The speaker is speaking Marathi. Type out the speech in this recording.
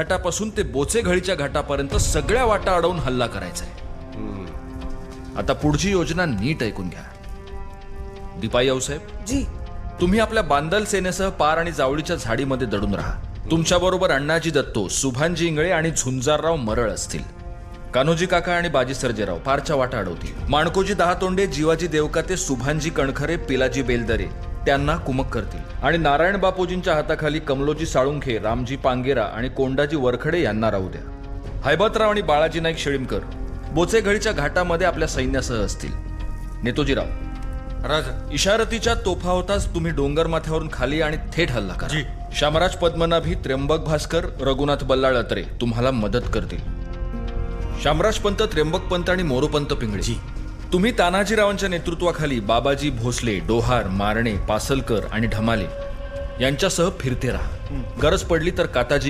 घाटापासून ते बोचेघळीच्या घाटापर्यंत सगळ्या वाटा अडवून हल्ला करायचा आहे. आता पुढची योजना नीट ऐकून घ्या. दीपाई आऊसाहेब जी. तुम्ही आपल्या बांदल सेनेसह पार आणि जावळीच्या झाडीमध्ये दडून राहा. तुमच्या बरोबर अण्णाजी दत्तो सुभानजी इंगळे आणि झुंजारराव मरळ असतील. कान्होजी काका आणि बाजी सर्जेराव पारच्या वाटा अडवतील. माणकोजी दहा तोंडे जीवाजी देवकाते सुभानजी कणखरे पिलाजी बेलदरे त्यांना कुमक करतील. आणि नारायण बापूजींच्या हाताखाली कमलोजी साळुंखे रामजी पांगेरा आणि कोंडाजी वरखडे यांना राहू द्या. हैबतराव आणि बाळाजी नाईक शेळीमकर बोचेघळीच्या घाटामध्ये आपल्या सैन्यासह असतील. नेतोजीराव राजा. इशारतीच्या तोफा होताच तुम्ही डोंगर माथ्यावरून खाली आणि थेट हल्ला करा. जी. शामराज पद्मनाभी त्र्यंबक भास्कर रघुनाथ बल्लाळ अत्रे तुम्हाला मदत करतील. शामराज पंत त्र्यंबक पंत आणि मोरोपंत पिंगळे. तुम्ही तानाजीरावांच्या नेतृत्वाखाली बाबाजी भोसले डोहार मारणे पासलकर आणि ढमाले यांच्यासह फिरते राहा. गरज पडली तर काताजी